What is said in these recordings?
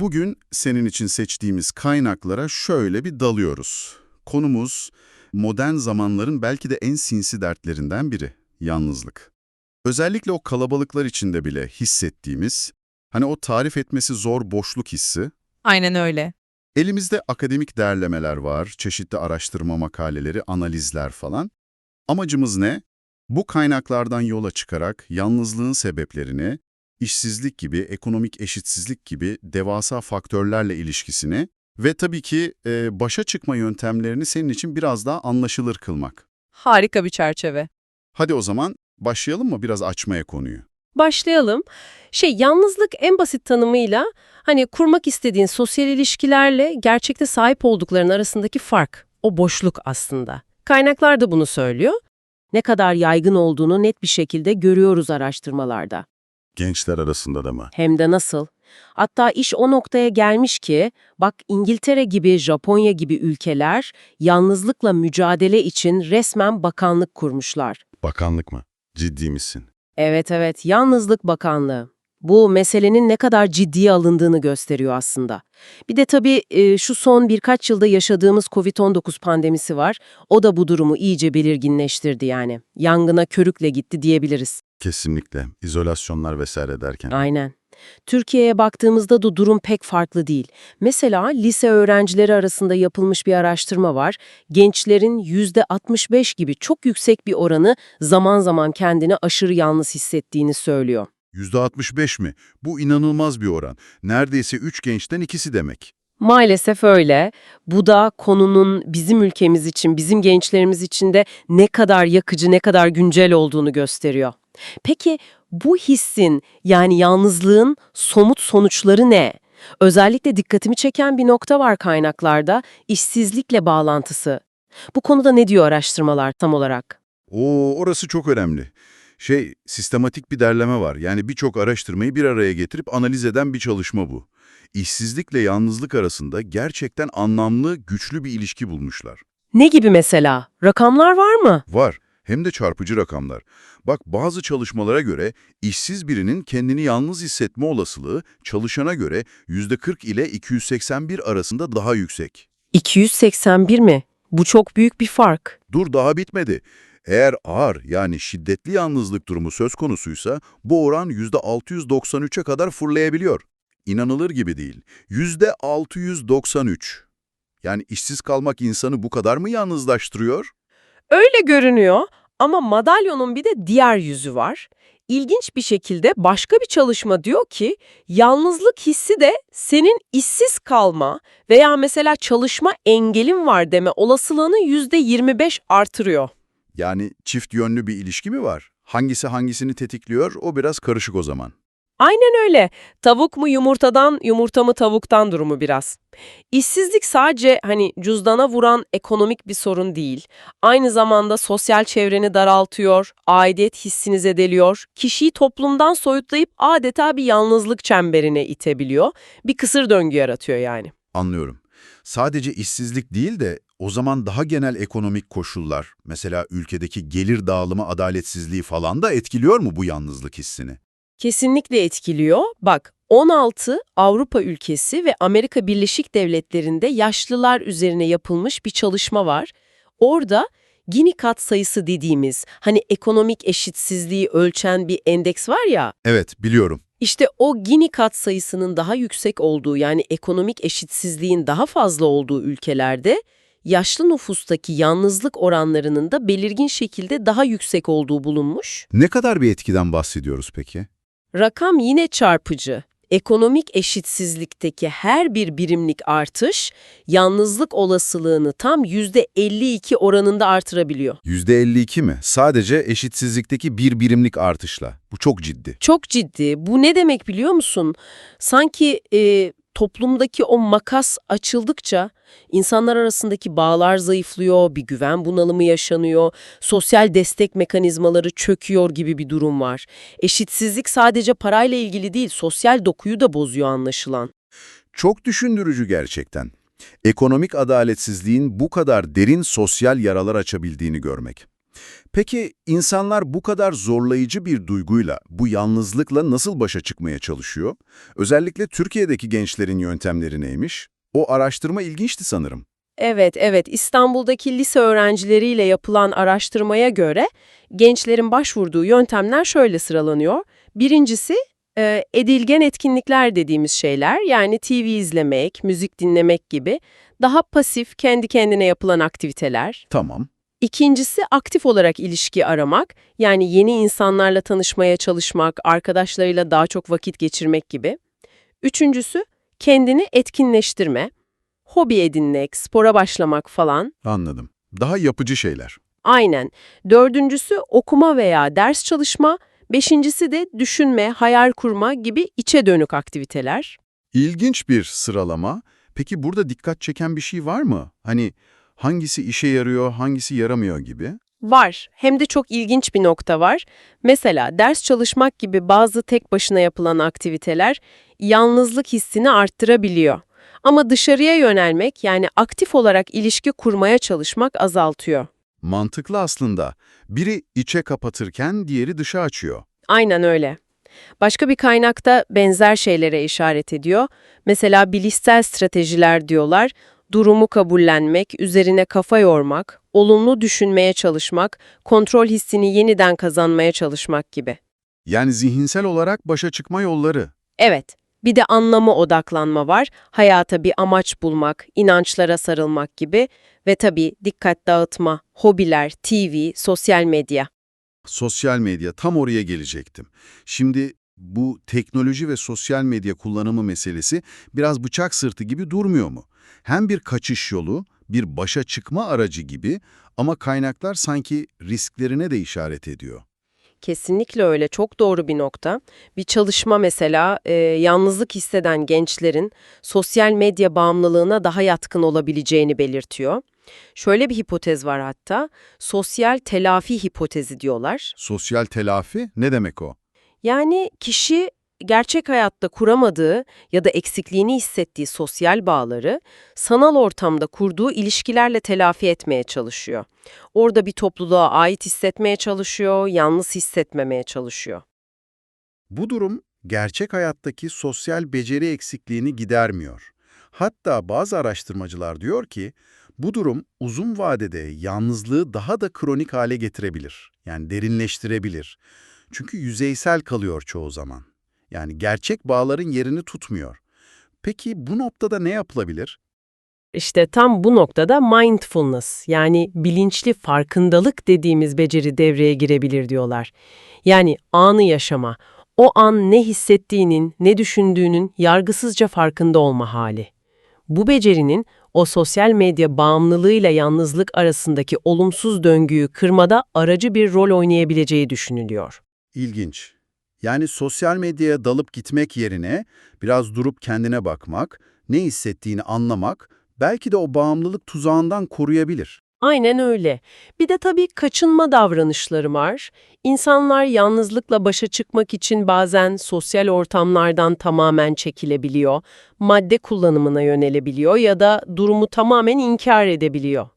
Bugün senin için seçtiğimiz kaynaklara şöyle bir dalıyoruz. Konumuz modern zamanların belki de en sinsi dertlerinden biri, yalnızlık. Özellikle o kalabalıklar içinde bile hissettiğimiz, hani o tarif etmesi zor boşluk hissi, Aynen öyle. Elimizde akademik derlemeler var, çeşitli araştırma makaleleri, analizler falan. Amacımız ne? Bu kaynaklardan yola çıkarak yalnızlığın sebeplerini, işsizlik gibi, ekonomik eşitsizlik gibi devasa faktörlerle ilişkisini ve tabii ki e, başa çıkma yöntemlerini senin için biraz daha anlaşılır kılmak. Harika bir çerçeve. Hadi o zaman başlayalım mı biraz açmaya konuyu? Başlayalım. Şey, yalnızlık en basit tanımıyla hani kurmak istediğin sosyal ilişkilerle gerçekte sahip oldukların arasındaki fark. O boşluk aslında. Kaynaklar da bunu söylüyor. Ne kadar yaygın olduğunu net bir şekilde görüyoruz araştırmalarda. Gençler arasında da mı? Hem de nasıl? Hatta iş o noktaya gelmiş ki, bak İngiltere gibi, Japonya gibi ülkeler yalnızlıkla mücadele için resmen bakanlık kurmuşlar. Bakanlık mı? Ciddi misin? Evet evet, Yalnızlık Bakanlığı. Bu meselenin ne kadar ciddiye alındığını gösteriyor aslında. Bir de tabii e, şu son birkaç yılda yaşadığımız COVID-19 pandemisi var. O da bu durumu iyice belirginleştirdi yani. Yangına körükle gitti diyebiliriz. Kesinlikle. İzolasyonlar vesaire derken. Aynen. Türkiye'ye baktığımızda da durum pek farklı değil. Mesela lise öğrencileri arasında yapılmış bir araştırma var. Gençlerin %65 gibi çok yüksek bir oranı zaman zaman kendini aşırı yalnız hissettiğini söylüyor. %65 mi? Bu inanılmaz bir oran. Neredeyse 3 gençten ikisi demek. Maalesef öyle. Bu da konunun bizim ülkemiz için, bizim gençlerimiz için de ne kadar yakıcı, ne kadar güncel olduğunu gösteriyor. Peki bu hissin yani yalnızlığın somut sonuçları ne? Özellikle dikkatimi çeken bir nokta var kaynaklarda, işsizlikle bağlantısı. Bu konuda ne diyor araştırmalar tam olarak? Oo, orası çok önemli. Şey, sistematik bir derleme var. Yani birçok araştırmayı bir araya getirip analiz eden bir çalışma bu. İşsizlikle yalnızlık arasında gerçekten anlamlı, güçlü bir ilişki bulmuşlar. Ne gibi mesela? Rakamlar var mı? Var, hem de çarpıcı rakamlar. Bak bazı çalışmalara göre işsiz birinin kendini yalnız hissetme olasılığı çalışana göre %40 ile 281 arasında daha yüksek. 281 mi? Bu çok büyük bir fark. Dur daha bitmedi. Eğer ağır yani şiddetli yalnızlık durumu söz konusuysa bu oran %693'e kadar fırlayabiliyor. İnanılır gibi değil. %693. Yani işsiz kalmak insanı bu kadar mı yalnızlaştırıyor? Öyle görünüyor ama madalyonun bir de diğer yüzü var. İlginç bir şekilde başka bir çalışma diyor ki yalnızlık hissi de senin işsiz kalma veya mesela çalışma engelin var deme olasılığını %25 artırıyor. Yani çift yönlü bir ilişki mi var? Hangisi hangisini tetikliyor o biraz karışık o zaman. Aynen öyle. Tavuk mu yumurtadan, yumurta mı tavuktan durumu biraz. İşsizlik sadece hani cüzdana vuran ekonomik bir sorun değil. Aynı zamanda sosyal çevreni daraltıyor, aidiyet hissini zedeliyor, kişiyi toplumdan soyutlayıp adeta bir yalnızlık çemberine itebiliyor. Bir kısır döngü yaratıyor yani. Anlıyorum. Sadece işsizlik değil de o zaman daha genel ekonomik koşullar, mesela ülkedeki gelir dağılımı adaletsizliği falan da etkiliyor mu bu yalnızlık hissini? Kesinlikle etkiliyor. Bak 16 Avrupa ülkesi ve Amerika Birleşik Devletleri'nde yaşlılar üzerine yapılmış bir çalışma var. Orada Gini kat sayısı dediğimiz hani ekonomik eşitsizliği ölçen bir endeks var ya, Evet, biliyorum. işte o Gini kat sayısının daha yüksek olduğu yani ekonomik eşitsizliğin daha fazla olduğu ülkelerde yaşlı nüfustaki yalnızlık oranlarının da belirgin şekilde daha yüksek olduğu bulunmuş. Ne kadar bir etkiden bahsediyoruz peki? Rakam yine çarpıcı. Ekonomik eşitsizlikteki her bir birimlik artış, yalnızlık olasılığını tam %52 oranında artırabiliyor. %52 mi? Sadece eşitsizlikteki bir birimlik artışla. Bu çok ciddi. Çok ciddi. Bu ne demek biliyor musun? Sanki e, toplumdaki o makas açıldıkça insanlar arasındaki bağlar zayıflıyor, bir güven bunalımı yaşanıyor, sosyal destek mekanizmaları çöküyor gibi bir durum var. Eşitsizlik sadece parayla ilgili değil, sosyal dokuyu da bozuyor anlaşılan. Çok düşündürücü gerçekten. Ekonomik adaletsizliğin bu kadar derin sosyal yaralar açabildiğini görmek. Peki insanlar bu kadar zorlayıcı bir duyguyla, bu yalnızlıkla nasıl başa çıkmaya çalışıyor? Özellikle Türkiye'deki gençlerin yöntemleri neymiş? O araştırma ilginçti sanırım. Evet, evet. İstanbul'daki lise öğrencileriyle yapılan araştırmaya göre gençlerin başvurduğu yöntemler şöyle sıralanıyor. Birincisi e, edilgen etkinlikler dediğimiz şeyler yani TV izlemek, müzik dinlemek gibi daha pasif, kendi kendine yapılan aktiviteler. Tamam. İkincisi aktif olarak ilişki aramak, yani yeni insanlarla tanışmaya çalışmak, arkadaşlarıyla daha çok vakit geçirmek gibi. Üçüncüsü kendini etkinleştirme, hobi edinmek, spora başlamak falan. Anladım. Daha yapıcı şeyler. Aynen. Dördüncüsü okuma veya ders çalışma, beşincisi de düşünme, hayal kurma gibi içe dönük aktiviteler. İlginç bir sıralama. Peki burada dikkat çeken bir şey var mı? Hani hangisi işe yarıyor, hangisi yaramıyor gibi? Var. Hem de çok ilginç bir nokta var. Mesela ders çalışmak gibi bazı tek başına yapılan aktiviteler yalnızlık hissini arttırabiliyor. Ama dışarıya yönelmek yani aktif olarak ilişki kurmaya çalışmak azaltıyor. Mantıklı aslında. Biri içe kapatırken diğeri dışa açıyor. Aynen öyle. Başka bir kaynakta benzer şeylere işaret ediyor. Mesela bilişsel stratejiler diyorlar. Durumu kabullenmek, üzerine kafa yormak, olumlu düşünmeye çalışmak, kontrol hissini yeniden kazanmaya çalışmak gibi. Yani zihinsel olarak başa çıkma yolları. Evet, bir de anlama odaklanma var. Hayata bir amaç bulmak, inançlara sarılmak gibi ve tabii dikkat dağıtma, hobiler, TV, sosyal medya. Sosyal medya tam oraya gelecektim. Şimdi bu teknoloji ve sosyal medya kullanımı meselesi biraz bıçak sırtı gibi durmuyor mu? Hem bir kaçış yolu, bir başa çıkma aracı gibi ama kaynaklar sanki risklerine de işaret ediyor. Kesinlikle öyle. Çok doğru bir nokta. Bir çalışma mesela e, yalnızlık hisseden gençlerin sosyal medya bağımlılığına daha yatkın olabileceğini belirtiyor. Şöyle bir hipotez var hatta. Sosyal telafi hipotezi diyorlar. Sosyal telafi ne demek o? Yani kişi gerçek hayatta kuramadığı ya da eksikliğini hissettiği sosyal bağları sanal ortamda kurduğu ilişkilerle telafi etmeye çalışıyor. Orada bir topluluğa ait hissetmeye çalışıyor, yalnız hissetmemeye çalışıyor. Bu durum gerçek hayattaki sosyal beceri eksikliğini gidermiyor. Hatta bazı araştırmacılar diyor ki bu durum uzun vadede yalnızlığı daha da kronik hale getirebilir. Yani derinleştirebilir. Çünkü yüzeysel kalıyor çoğu zaman. Yani gerçek bağların yerini tutmuyor. Peki bu noktada ne yapılabilir? İşte tam bu noktada mindfulness yani bilinçli farkındalık dediğimiz beceri devreye girebilir diyorlar. Yani anı yaşama, o an ne hissettiğinin, ne düşündüğünün yargısızca farkında olma hali. Bu becerinin o sosyal medya bağımlılığıyla yalnızlık arasındaki olumsuz döngüyü kırmada aracı bir rol oynayabileceği düşünülüyor. İlginç. Yani sosyal medyaya dalıp gitmek yerine biraz durup kendine bakmak, ne hissettiğini anlamak belki de o bağımlılık tuzağından koruyabilir. Aynen öyle. Bir de tabii kaçınma davranışları var. İnsanlar yalnızlıkla başa çıkmak için bazen sosyal ortamlardan tamamen çekilebiliyor, madde kullanımına yönelebiliyor ya da durumu tamamen inkar edebiliyor.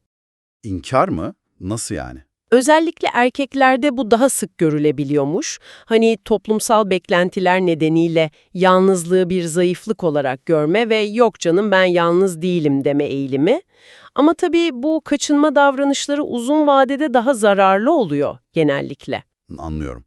İnkar mı? Nasıl yani? Özellikle erkeklerde bu daha sık görülebiliyormuş. Hani toplumsal beklentiler nedeniyle yalnızlığı bir zayıflık olarak görme ve yok canım ben yalnız değilim deme eğilimi. Ama tabii bu kaçınma davranışları uzun vadede daha zararlı oluyor genellikle. Anlıyorum.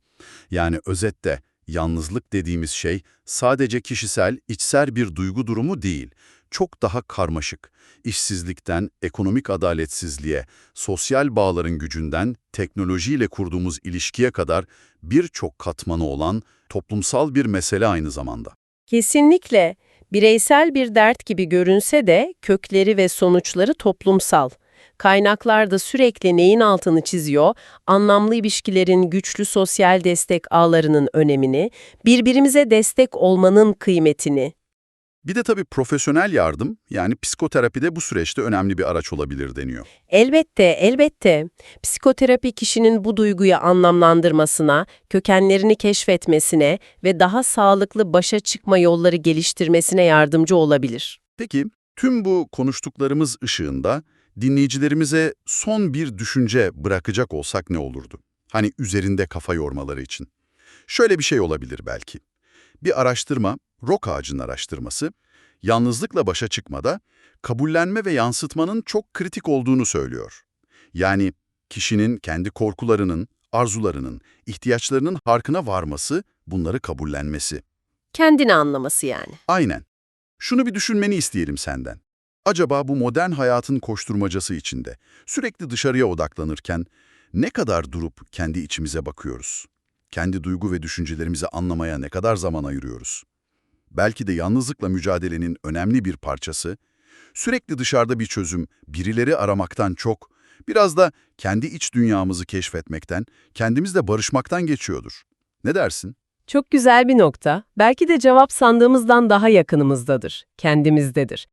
Yani özette yalnızlık dediğimiz şey sadece kişisel, içsel bir duygu durumu değil. Çok daha karmaşık. İşsizlikten, ekonomik adaletsizliğe, sosyal bağların gücünden, teknolojiyle kurduğumuz ilişkiye kadar birçok katmanı olan toplumsal bir mesele aynı zamanda. Kesinlikle. Bireysel bir dert gibi görünse de kökleri ve sonuçları toplumsal. Kaynaklarda sürekli neyin altını çiziyor, anlamlı ilişkilerin güçlü sosyal destek ağlarının önemini, birbirimize destek olmanın kıymetini. Bir de tabii profesyonel yardım, yani psikoterapi de bu süreçte önemli bir araç olabilir deniyor. Elbette, elbette. Psikoterapi kişinin bu duyguyu anlamlandırmasına, kökenlerini keşfetmesine ve daha sağlıklı başa çıkma yolları geliştirmesine yardımcı olabilir. Peki, tüm bu konuştuklarımız ışığında dinleyicilerimize son bir düşünce bırakacak olsak ne olurdu? Hani üzerinde kafa yormaları için. Şöyle bir şey olabilir belki. Bir araştırma, rock ağacının araştırması, yalnızlıkla başa çıkmada kabullenme ve yansıtmanın çok kritik olduğunu söylüyor. Yani kişinin kendi korkularının, arzularının, ihtiyaçlarının farkına varması, bunları kabullenmesi. Kendini anlaması yani. Aynen. Şunu bir düşünmeni isteyelim senden. Acaba bu modern hayatın koşturmacası içinde sürekli dışarıya odaklanırken ne kadar durup kendi içimize bakıyoruz? Kendi duygu ve düşüncelerimizi anlamaya ne kadar zaman ayırıyoruz? Belki de yalnızlıkla mücadelenin önemli bir parçası, sürekli dışarıda bir çözüm, birileri aramaktan çok, biraz da kendi iç dünyamızı keşfetmekten, kendimizle barışmaktan geçiyordur. Ne dersin? Çok güzel bir nokta. Belki de cevap sandığımızdan daha yakınımızdadır, kendimizdedir.